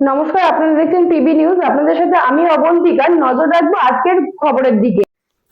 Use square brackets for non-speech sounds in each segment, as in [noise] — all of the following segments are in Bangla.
নমস্কার আপনারা দেখছেন টিভি নিউজ। আপনাদের সাথে আমি অবন্তিকা। নজর রাখব আজকের খবরের দিকে।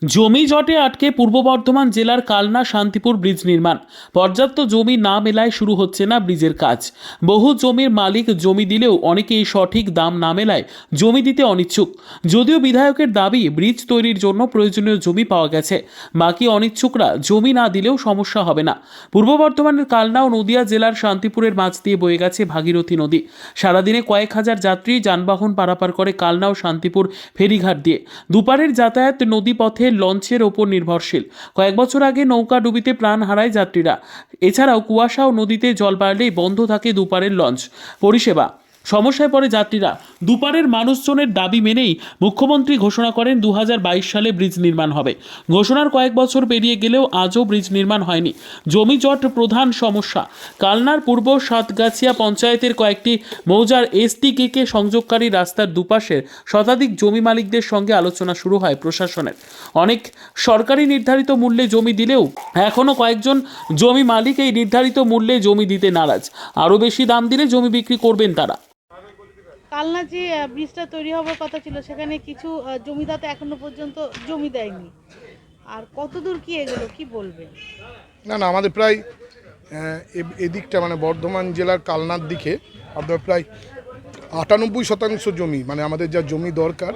জমি জটে আটকে পূর্ব বর্ধমান জেলার কালনা শান্তিপুর ব্রিজ নির্মাণ। পর্যাপ্ত জমি না মেলায় শুরু হচ্ছে না ব্রিজের কাজ। বহু জমির মালিক জমি দিলেও অনেকেই সঠিক দাম না মেলায় জমি দিতে অনিচ্ছুক। যদিও বিধায়কের দাবি, ব্রিজ তৈরির জন্য প্রয়োজনীয় জমি পাওয়া গেছে। বাকি অনিচ্ছুকরা জমি না দিলেও সমস্যা হবে না। পূর্ব বর্ধমানের কালনা ও নদিয়া জেলার শান্তিপুরের মাঝ দিয়ে বয়ে গেছে ভাগীরথী নদী। সারাদিনে কয়েক হাজার যাত্রী যানবাহন পারাপার করে কালনা ও শান্তিপুর ফেরিঘাট দিয়ে। দুপারের যাতায়াত নদী পথে লঞ্চের ওপর নির্ভরশীল। কয়েক বছর আগে নৌকা ডুবিতে প্রাণ হারায় যাত্রীরা। এছাড়াও কুয়াশা ও নদীতে জল বাড়লেই বন্ধ থাকে দুপারের লঞ্চ। পরিষেবা সমস্যায় পড়ে যাত্রীরা। দুপারের মানুষজনের দাবি মেনেই মুখ্যমন্ত্রী ঘোষণা করেন দু হাজার বাইশ সালে ব্রিজ নির্মাণ হবে। ঘোষণার কয়েক বছর পেরিয়ে গেলেও আজও ব্রিজ নির্মাণ হয়নি। জমি জট প্রধান সমস্যা। কালনার পূর্ব সাতগাছিয়া পঞ্চায়েতের কয়েকটি মৌজার এসটিকে সংযোগকারী রাস্তার দুপাশের শতাধিক জমি মালিকদের সঙ্গে আলোচনা শুরু হয় প্রশাসনের। অনেক সরকারি নির্ধারিত মূল্যে জমি দিলেও এখনও কয়েকজন জমি মালিক এই নির্ধারিত মূল্যে জমি দিতে নারাজ। আরও বেশি দাম দিলে জমি বিক্রি করবেন তারা। কালনা যে ব্রিজটা তৈরি হওয়ার কথা ছিল, সেখানে কিছু জমিদাতা এখনও পর্যন্ত জমি দেয়নি। আর কতদূর কি এগুলো, কি বলবে? না না, আমাদের প্রায় এদিকটা মানে বর্ধমান জেলার কালনার দিকে আপনার প্রায় আটানব্বই শতাংশ জমি মানে আমাদের যা জমি দরকার,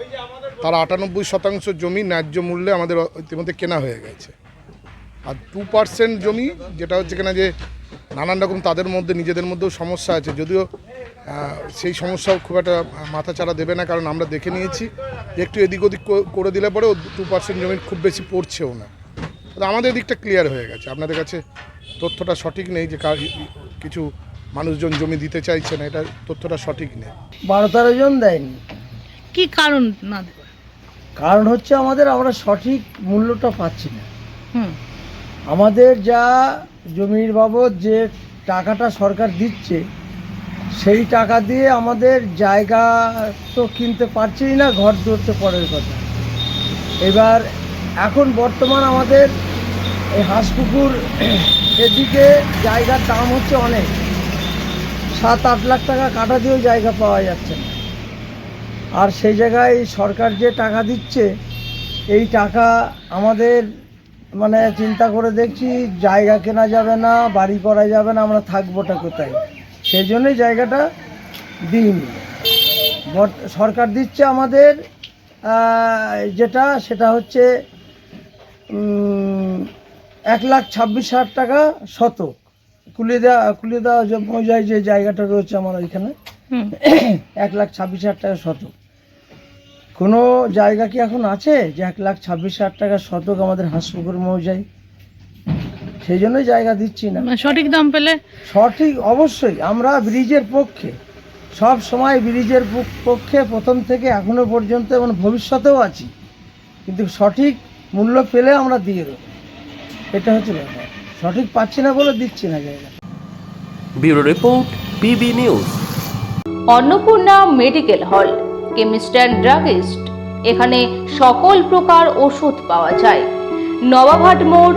তার আটানব্বই শতাংশ জমি ন্যায্য মূল্যে আমাদের ইতিমধ্যে কেনা হয়ে গেছে। আর টু পার্সেন্ট জমি, যেটা হচ্ছে কিনা যে, নানান রকম তাদের মধ্যে, নিজেদের মধ্যেও সমস্যা আছে। যদিও সেই সমস্যাও খুব একটা মাথা চাড়া দেবে না কারণ আমরা দেখে নিয়েছি। একটু এদিক ওদিক করে দিলে পরেও টু পার্সেন্ট জমির খুব বেশি পড়ছেও না। আমাদের দিকটা ক্লিয়ার হয়ে গেছে। আপনাদের কাছে তথ্যটা সঠিক নেই যে কার- কিছু মানুষজন জমি দিতে চাইছে না এটা তথ্যটা সঠিক নেই। বারো তেরো জন দেয়নি। কি কারণ না? কারণ হচ্ছে আমাদের আমরা সঠিক মূল্যটা পাচ্ছি না। হুম। আমাদের যা জমির বাবদ যে টাকাটা সরকার দিচ্ছে সেই টাকা দিয়ে আমাদের জায়গা তো কিনতে পারছি না, ঘর ধরতে পরের কথা। এবার এখন বর্তমান আমাদের এই হাঁসপুকুর এদিকে জায়গার দাম হচ্ছে অনেক। সাত আট লাখ টাকা কাটা দিয়েও জায়গা পাওয়া যাচ্ছে না। আর সেই জায়গায় সরকার যে টাকা দিচ্ছে, এই টাকা আমাদের মানে চিন্তা করে দেখছি, জায়গা কেনা যাবে না, বাড়ি করা যাবে না, আমরা থাকবোটা কোথায়? সেই জন্যই জায়গাটা দিইনি। সরকার দিচ্ছে আমাদের যেটা সেটা হচ্ছে এক লাখ ছাব্বিশ হাজার টাকা শতক। কুলিদা কুলিদা যে মৌজায় যে জায়গাটা রয়েছে আমার ওইখানে [coughs] এক লাখ ছাব্বিশ হাজার টাকা শতক। কোনো জায়গা কি এখন আছে যে এক লাখ ছাব্বিশ হাজার টাকা শতক আমাদের হাঁসপুকুর মৌজায় সেই জন্যই জায়গা দিচ্ছি না। মানে সঠিক দাম পেলে সঠিক অবশ্যই আমরা ব্রিজের পক্ষে সব সময় ব্রিজের পক্ষে প্রথম থেকে এখনও পর্যন্ত এবং ভবিষ্যতেও আছি। কিন্তু সঠিক মূল্য পেলে আমরা দিয়ে দেবো। এটা হচ্ছে ব্যাপার। সঠিক পাচ্ছি না বলে দিচ্ছি না জায়গা। Bureau report PB news. Annapurna medical hall chemist and druggist. এখানে সকল প্রকার ওষুধ পাওয়া যায়। নবাবহাট মোড়